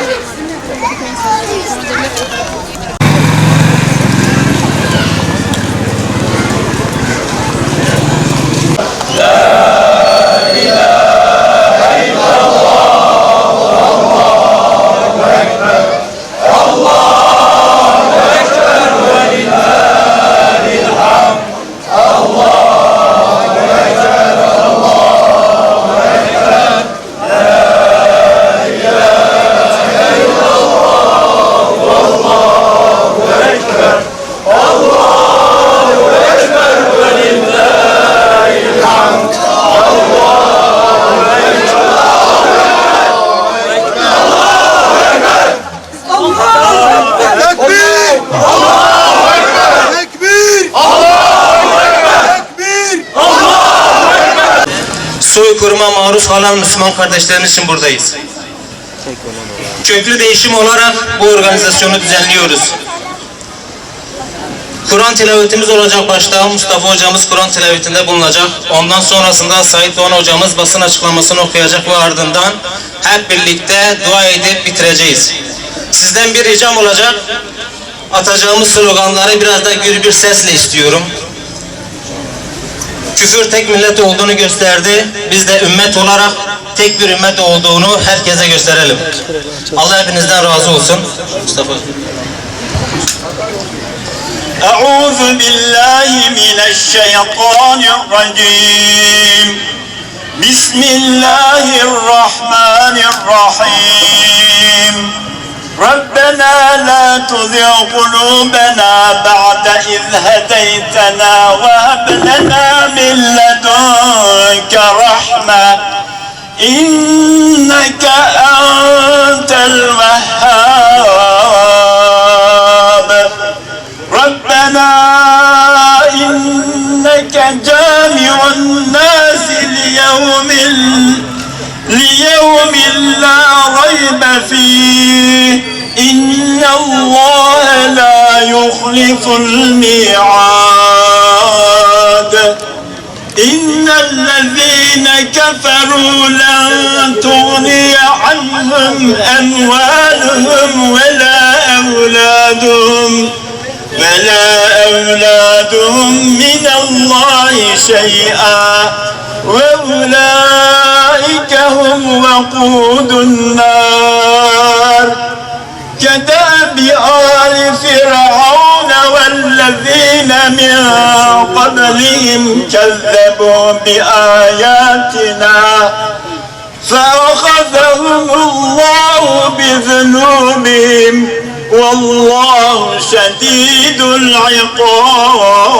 Tekbir! Maruz kalan Müslüman kardeşlerimiz için buradayız. Köklü değişim olarak bu organizasyonu düzenliyoruz. Kur'an tilavetimiz olacak başta Mustafa hocamız Kur'an tilavetinde bulunacak. Ondan sonrasında Said Doğan hocamız basın açıklamasını okuyacak ve ardından hep birlikte dua edip bitireceğiz. Sizden bir ricam olacak. Atacağımız sloganları biraz da gür bir sesle istiyorum Küfür tek millet olduğunu gösterdi. Biz de ümmet olarak tek bir ümmet olduğunu herkese gösterelim. Allah hepinizden razı olsun. Mustafa. أعوذ بالله من الشيطان الرجيم بسم الله الرحمن الرحيم ربنا لا تزغ قلوبنا بعد إذ هديتنا وهب لنا من لدنك رحمة. إنك أنت الوهاب. ربنا إنك جامع الناس ليوم ليوم لا ريب فيه. إن الله لا يخلف الميعاد. إن الذين كفروا لن تغني عنهم أموالهم ولا أولادهم ولا أولادهم من الله شيئا وأولئك هم وقود النار. كداب آل فرعون والذين من قبلهم كذبوا بآياتنا فأخذهم الله بذنوبهم والله شديد العقاب.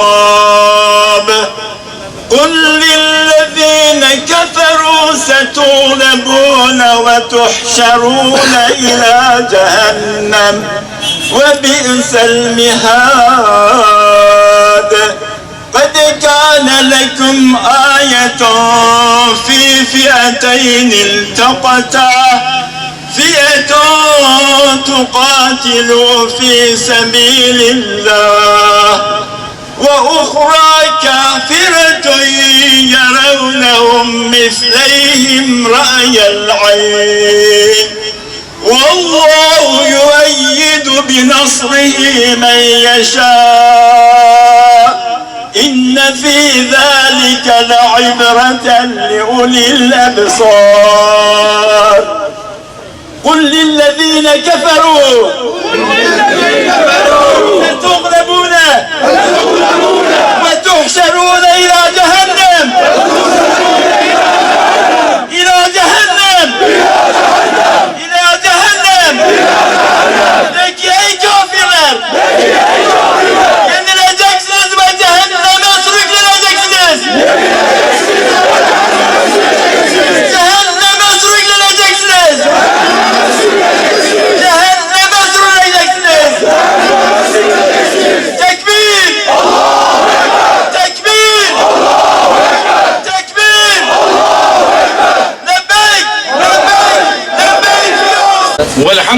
كفروا ستغلبون وتحشرون إلى جهنم وبئس المهاد. قد كان لكم آية في فئتين التقتا. فئة تقاتل في سبيل الله. وأخرى كافرة يرونهم مثليهم رأي العين. والله يؤيد بنصره من يشاء. إن في ذلك لعبرة لأولي الأبصار. قل للذين كفروا. ستغلبون وتحشرون إلى جهنم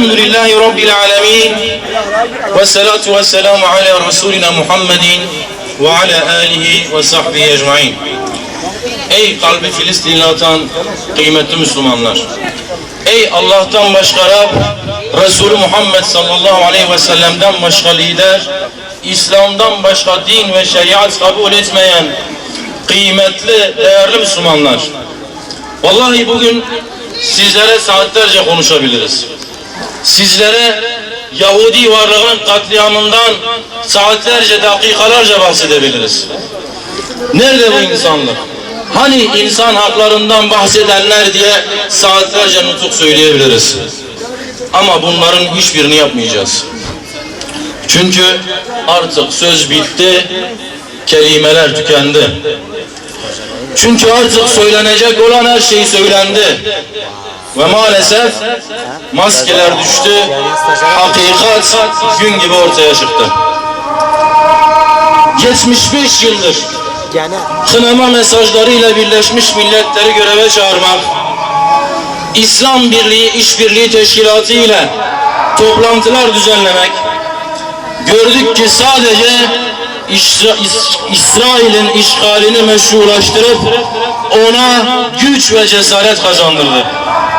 والحمد لله رب العالمين والصلاة والسلام على رسولنا محمد وعلى آله وصحبه ecmaîn. Ey kalbi Filistinli atan kıymetli Müslümanlar! Ey Allah'tan başka Rab, Resulü Muhammed sallallahu aleyhi ve sellem'den başka lider, İslam'dan başka din ve şeriat kabul etmeyen kıymetli, değerli Müslümanlar. Vallahi bugün sizlere saatlerce konuşabiliriz. Sizlere Yahudi varlığının katliamından saatlerce, dakikalarca bahsedebiliriz. Nerede bu insanlık? Hani insan haklarından bahsedenler diye saatlerce nutuk söyleyebiliriz. Ama bunların hiçbirini yapmayacağız. Çünkü artık söz bitti, kelimeler tükendi. Çünkü artık söylenecek olan her şey söylendi. Ve maalesef maskeler düştü, hakikat gün gibi ortaya çıktı. 75 yıldır kınama mesajlarıyla Birleşmiş Milletleri göreve çağırmak, İslam Birliği İşbirliği Teşkilatı ile toplantılar düzenlemek, gördük ki sadece İsra- İs- İsrail'in işgalini meşrulaştırıp ona güç ve cesaret kazandırdı.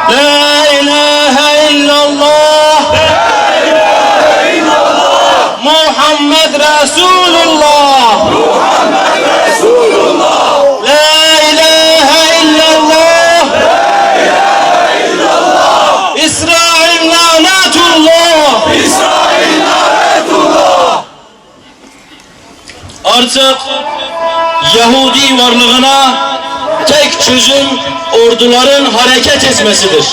La ilahe illallah. La ilahe illallah. Muhammed Resulullah. Muhammed Resulullah. La ilahe illallah. La ilahe illallah. İsrail lanetullah. İsrail lanetullah. Artık Yahudi varlığına çözüm orduların hareket etmesidir.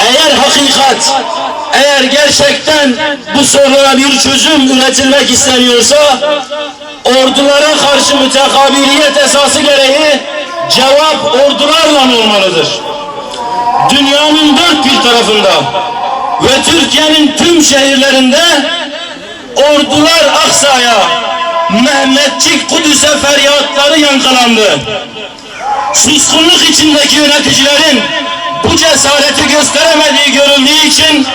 Eğer hakikat, eğer gerçekten bu soruna bir çözüm üretilmek isteniyorsa, ordulara karşı mütekabiliyet esası gereği cevap ordularla olmalıdır. Dünyanın dört bir tarafında ve Türkiye'nin tüm şehirlerinde ordular Aksa'ya, Mehmetçik Kudüs'e feryatları yankılandı. Suskunluk içindeki yöneticilerin bu cesareti gösteremediği görüldüğü için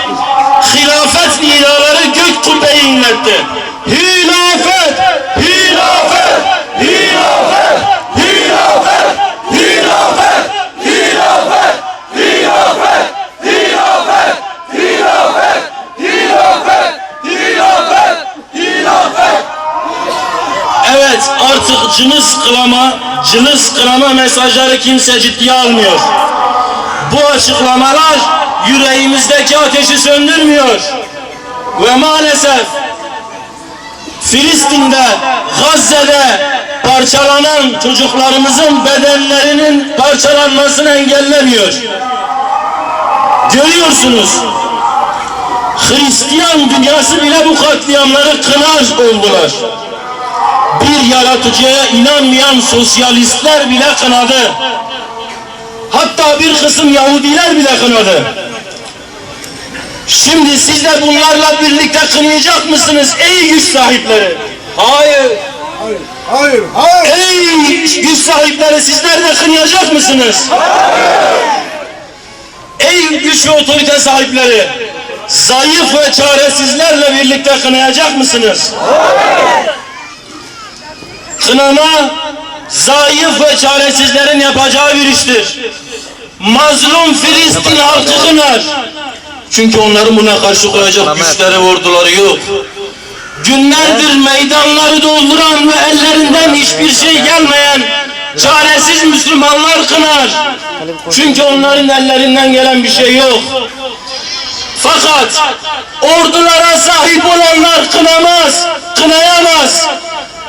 hilafet nidaları gök kubbeyi inletti. Hilafet! Hilafet! Hilafet! Hilafet! Hilafet! Hilafet! Hilafet! Hilafet! Hilafet! Hilafet! Hilafet! Hilafet! Evet artık cılız kılama, cılız kılama mesajları kimse ciddiye almıyor. Bu açıklamalar yüreğimizdeki ateşi söndürmüyor. Ve maalesef Filistin'de, Gazze'de parçalanan çocuklarımızın bedenlerinin parçalanmasını engellemiyor. Görüyorsunuz. Hristiyan dünyası bile bu katliamları kınar oldular. Bir yaratıcıya inanmayan sosyalistler bile kınadı. Hatta bir kısım Yahudiler bile kınadı. Şimdi siz de bunlarla birlikte kınayacak mısınız ey güç sahipleri? Hayır. Hayır, hayır. Ey güç sahipleri sizler de kınayacak mısınız? Ey güç ve otorite sahipleri, zayıf ve çaresizlerle birlikte kınayacak mısınız? Kınama, zayıf ve çaresizlerin yapacağı bir iştir. Mazlum Filistin halkı kınar. Çünkü onların buna karşı koyacak güçleri orduları yok. Günlerdir meydanları dolduran ve ellerinden hiçbir şey gelmeyen çaresiz Müslümanlar kınar. Çünkü onların ellerinden gelen bir şey yok. Fakat ordulara sahip olanlar kınamaz, kınayamaz.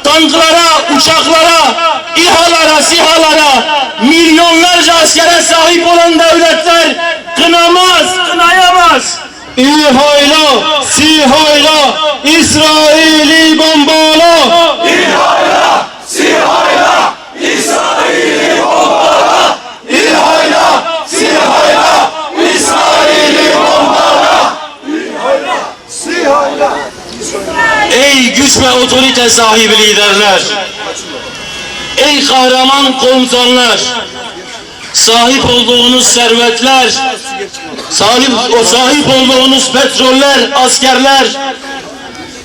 Tanklara, uçaklara, İHA'lara, SİHA'lara, milyonlarca askere sahip olan devletler kınamaz, kınayamaz. İHA'yla, SİHA'yla, İsrail'i bombala. Ey güç ve otorite sahibi liderler! Ey kahraman komutanlar! Sahip olduğunuz servetler, sahip, o sahip olduğunuz petroller, askerler,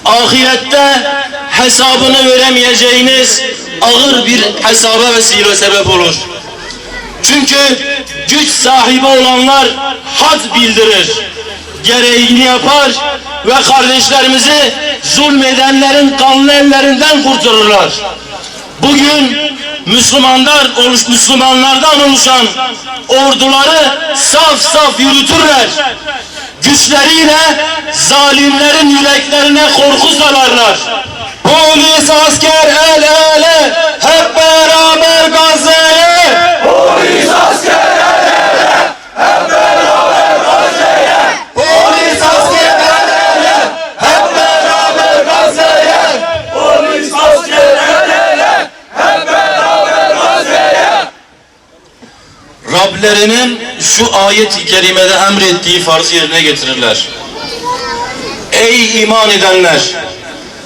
ahirette hesabını veremeyeceğiniz ağır bir hesaba vesile sebep olur. Çünkü güç sahibi olanlar had bildirir. Gereğini yapar ve kardeşlerimizi zulmedenlerin kanlı ellerinden kurtarırlar. Bugün Müslümanlar oluş Müslümanlardan oluşan orduları saf saf yürütürler. Güçleriyle zalimlerin yüreklerine korku salarlar. Polis asker el ele hep beraber Gazze'ye. Polis asker el ele, hep beraber Gazze'ye. Polis asker el ele, hep beraber Gazze'ye. Rablerinin şu ayet-i kerimede emrettiği farzı yerine getirirler. Ey iman edenler!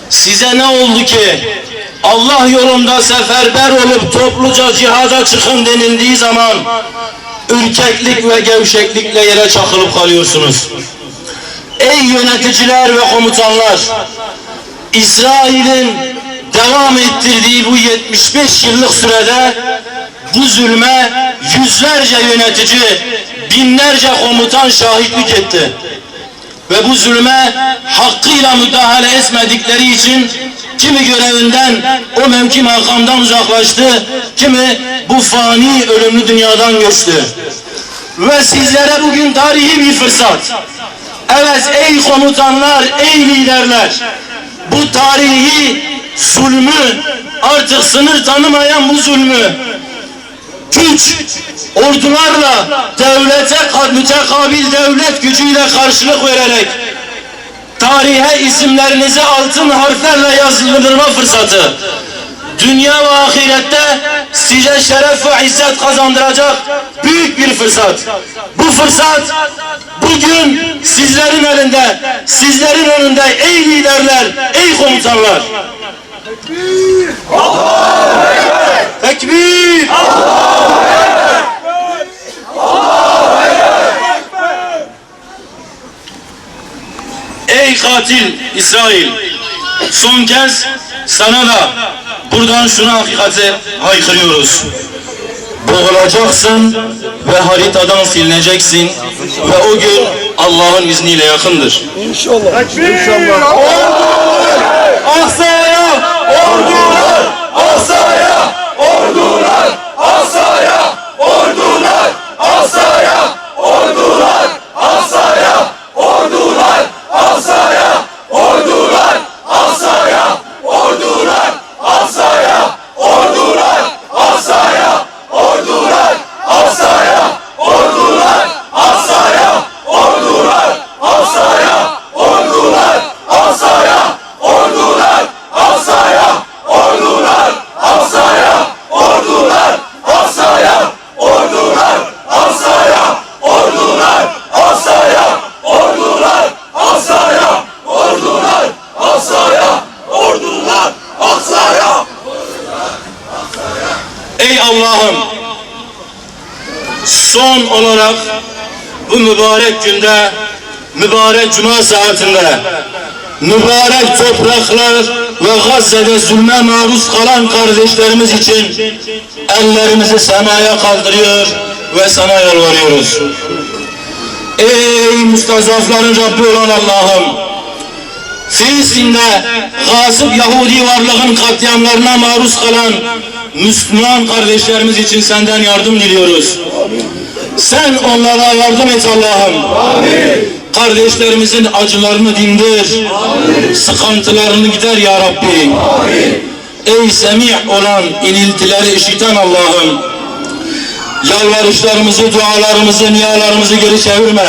Size ne oldu ki Allah yolunda seferber olup topluca cihada çıkın denildiği zaman ürkeklik ve gevşeklikle yere çakılıp kalıyorsunuz. Ey yöneticiler ve komutanlar! İsrail'in devam ettirdiği bu 75 yıllık sürede bu zulme yüzlerce yönetici, binlerce komutan şahitlik etti. Ve bu zulme hakkıyla müdahale etmedikleri için kimi görevinden o mevki makamdan uzaklaştı, kimi bu fani ölümlü dünyadan göçtü. Ve sizlere bugün tarihi bir fırsat. Evet ey komutanlar, ey liderler, bu tarihi zulmü, artık sınır tanımayan bu zulmü, güç, ordularla, devlete mütekabil devlet gücüyle karşılık vererek, tarihe isimlerinizi altın harflerle yazıldırma fırsatı, dünya ve ahirette size şeref ve izzet kazandıracak büyük bir fırsat. Bu fırsat bugün sizlerin elinde, sizlerin önünde ey liderler, ey komutanlar. Tekbir! Ey katil İsrail! Son kez sana da buradan şunu hakikati haykırıyoruz. Boğulacaksın ve haritadan silineceksin ve o gün Allah'ın izniyle yakındır. İnşallah. İnşallah. Asaya, ordular, asaya, ordular, mübarek günde mübarek cuma saatinde mübarek topraklar ve Gazze'de zulme maruz kalan kardeşlerimiz için ellerimizi semaya kaldırıyor ve sana yalvarıyoruz. Ey müstazafların Rabbi olan Allah'ım Filistin'de gasip Yahudi varlığın katliamlarına maruz kalan Müslüman kardeşlerimiz için senden yardım diliyoruz. Sen onlara yardım et Allah'ım. Kardeşlerimizin acılarını dindir. Sıkıntılarını gider ya Rabbi. Ey semih olan iniltileri işiten Allah'ım. Yalvarışlarımızı, dualarımızı, niyalarımızı geri çevirme.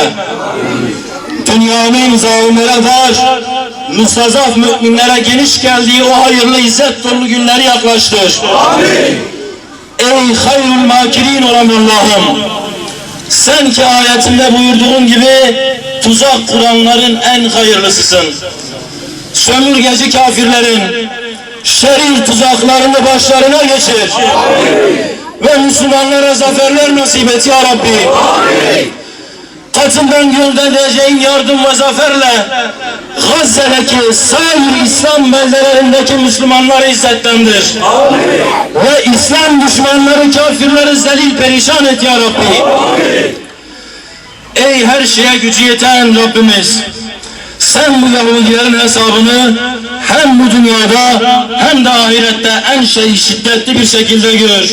Dünyanın zalimlere dar, müstazaf müminlere geniş geldiği o hayırlı izzet dolu günleri yaklaştır. Ey hayrul makirin olan Allah'ım, sen ki ayetinde buyurduğun gibi tuzak kuranların en hayırlısısın. Sömürgeci kafirlerin şerir tuzaklarını başlarına geçir. Ve Müslümanlara zaferler nasip et ya Rabbi. Katından göndereceğin yardım ve zaferle Gazze'deki sair İslam beldelerindeki Müslümanları izzetlendir. Ve İslam düşmanları kafirleri zelil perişan et ya Rabbi. Ey her şeye gücü yeten Rabbimiz. Sen bu Yahudilerin hesabını hem bu dünyada hem de ahirette en şey şiddetli bir şekilde gör.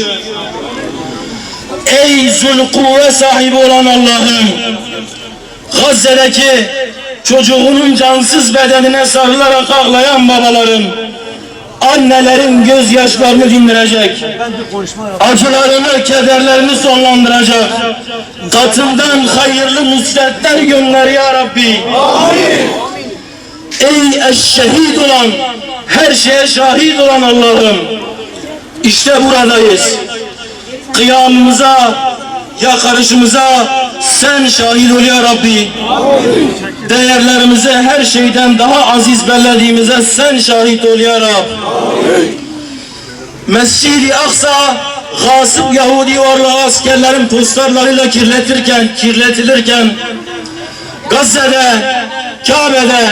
Ey zulkuvve sahibi olan Allah'ım. Gazze'deki çocuğunun cansız bedenine sarılarak ağlayan babaların annelerin gözyaşlarını dindirecek. Acılarını, kederlerini sonlandıracak. Katından hayırlı nusretler gönder ya Rabbi. Ey eşşehid olan her şeye şahit olan Allah'ım. İşte buradayız kıyamımıza, yakarışımıza sen şahit ol ya Rabbi. Değerlerimizi her şeyden daha aziz bellediğimize sen şahit ol ya Rab. Mescid-i Aksa gasıp Yahudi varlığı askerlerin postlarlarıyla kirletirken, kirletilirken Gazze'de, Kabe'de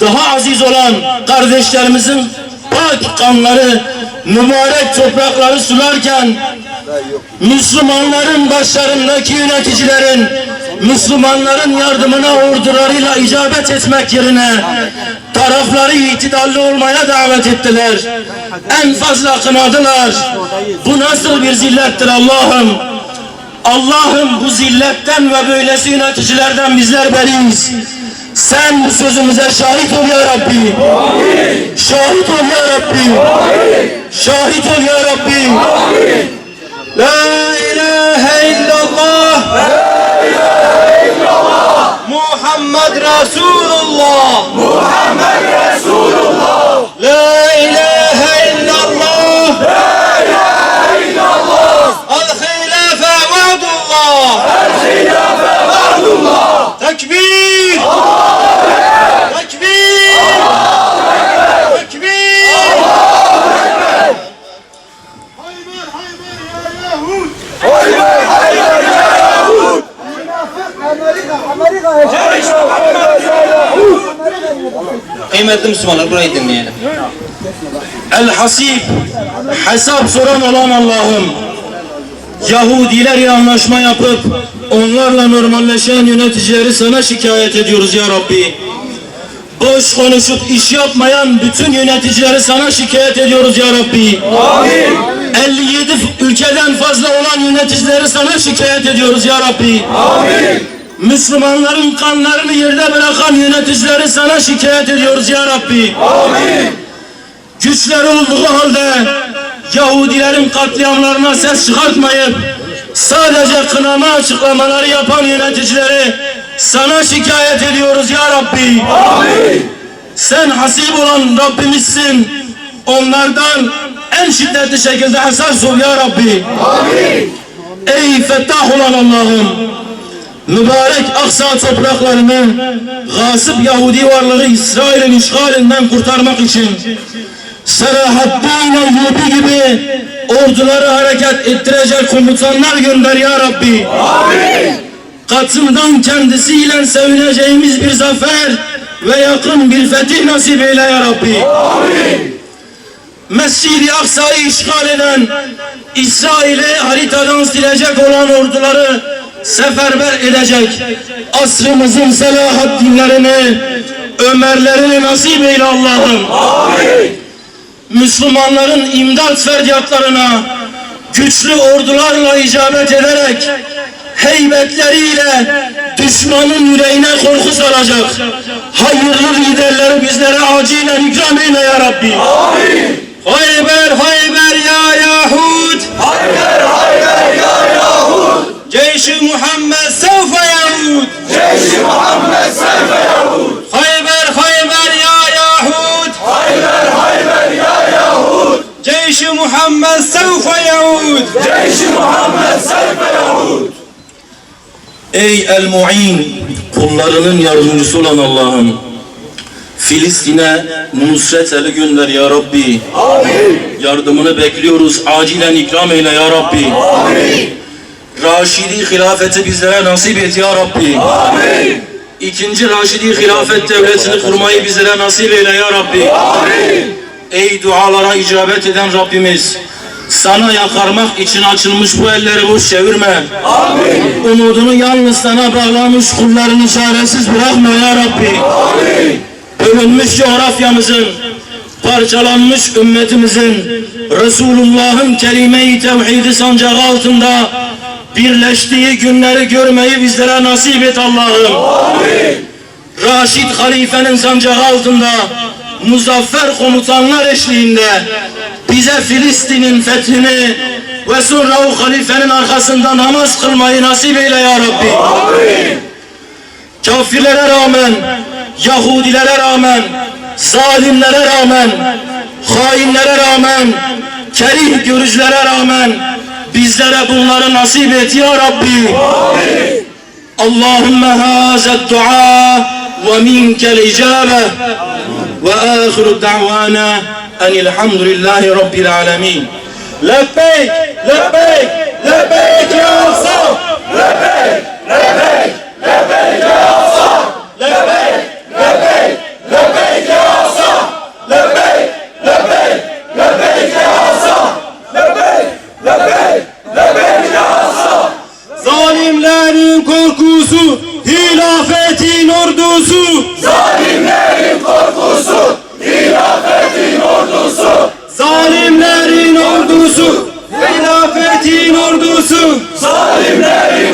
daha aziz olan kardeşlerimizin pak kanları mübarek toprakları sularken Müslümanların başlarındaki yöneticilerin Müslümanların yardımına ordularıyla icabet etmek yerine tarafları itidalli olmaya davet ettiler. En fazla kınadılar. Bu nasıl bir zillettir Allah'ım? Allah'ım bu zilletten ve böylesi yöneticilerden bizler beriyiz. Sen bu sözümüze şahit ol ya Rabbi. Şahit ol ya Rabbi. Şahit ol ya Rabbi. Resulullah. Muhammed Resulullah La ilahe illallah. La ilahe illallah El-hilafe vaadullah. El-hilafe vaadullah Tekbir. Tekbir. Tekbir. Hayber hayber ya Yahud Amerika, Amerika. Ceyş Muhammed ya Yahud Kıymetli Müslümanlar burayı dinleyelim. El-Hasib, hesap soran olan Allah'ım, Yahudiler ile anlaşma yapıp onlarla normalleşen yöneticileri sana şikayet ediyoruz ya Rabbi. Boş konuşup iş yapmayan bütün yöneticileri sana şikayet ediyoruz ya Rabbi. Amin 57 ülkeden fazla olan yöneticileri sana şikayet ediyoruz ya Rabbi. Amin Müslümanların kanlarını yerde bırakan yöneticileri sana şikayet ediyoruz ya Rabbi. Amin güçleri olduğu halde Yahudilerin katliamlarına ses çıkartmayıp sadece kınama açıklamaları yapan yöneticileri sana şikayet ediyoruz ya Rabbi. Amin Sen hasip olan Rabbimizsin. Onlardan en şiddetli şekilde hesap sor ya Rabbi. Amin Ey fettah olan Allah'ım mübarek Aksa topraklarını gasıp Yahudi varlığı İsrail'in işgalinden kurtarmak için Selahaddin Eyyubi gibi orduları hareket ettirecek komutanlar gönder ya Rabbi. Amin Katından kendisiyle sevineceğimiz bir zafer ve yakın bir fetih nasip eyle ya Rabbi. Amin Mescid-i Aksa'yı işgal eden, İsrail'i haritadan silecek olan orduları seferber edecek. Asrımızın Selahaddinlerini, Ömerlerini nasip eyle Allah'ım. Müslümanların imdat feryatlarına güçlü ordularla icabet ederek heybetleriyle düşmanın yüreğine korku salacak. Hayırlı liderleri bizlere acilen ikram eyle ya Rabbi. Amin Hayber Hayber ya Yahud Hayber hayber ya Ceyş-i Muhammed sevfe Yahud Ceyş Muhammed Seyfe Yahud Hayber Hayber ya Yahud. Hayber hayber ya Yahud. Ceyş-i Muhammed sevfe Yahud Ceyş Muhammed Seyfe Yahud Ey El-Mu'in kullarının yardımcısı olan Allah'ım. Filistin'e nusret eli gönder ya Rabbi. Amin. Yardımını bekliyoruz acilen ikram eyle ya Rabbi. Amin Raşidi hilafeti bizlere nasip et ya Rabbi Amin ikinci Raşidi hilafet devletini kurmayı bizlere nasip eyle ya Rabbi. Ey dualara icabet eden Rabbimiz. Sana yakarmak için açılmış bu elleri boş çevirme. Umudunu yalnız sana bağlamış kullarını çaresiz bırakma ya Rabbi. Bölünmüş coğrafyamızın, parçalanmış ümmetimizin, Resulullah'ın kelime-i tevhidi sancağı altında birleştiği günleri görmeyi bizlere nasip et Allah'ım. Raşid halifenin sancağı altında muzaffer komutanlar eşliğinde bize Filistin'in fethini ve sonra o halifenin arkasında namaz kılmayı nasip eyle ya Rabbi. Kafirlere rağmen, Yahudilere rağmen, zalimlere rağmen, hainlere rağmen, kerih görücülere rağmen bizlere bunları nasip et ya Rabbi. اللهم هذا الدعاء ومنك الإجابة وآخر دعوانا أن الحمد لله رب العالمين لبيك لبيك لبيك يا أقصى لبيك لبيك لبيك يا أقصى لبيك لبيك لبيك Zalimlerin korkusu, hilafetin ordusu. Zalimlerin korkusu, hilafetin ordusu. Zalimlerin ordusu, hilafetin ordusu. Zalimlerin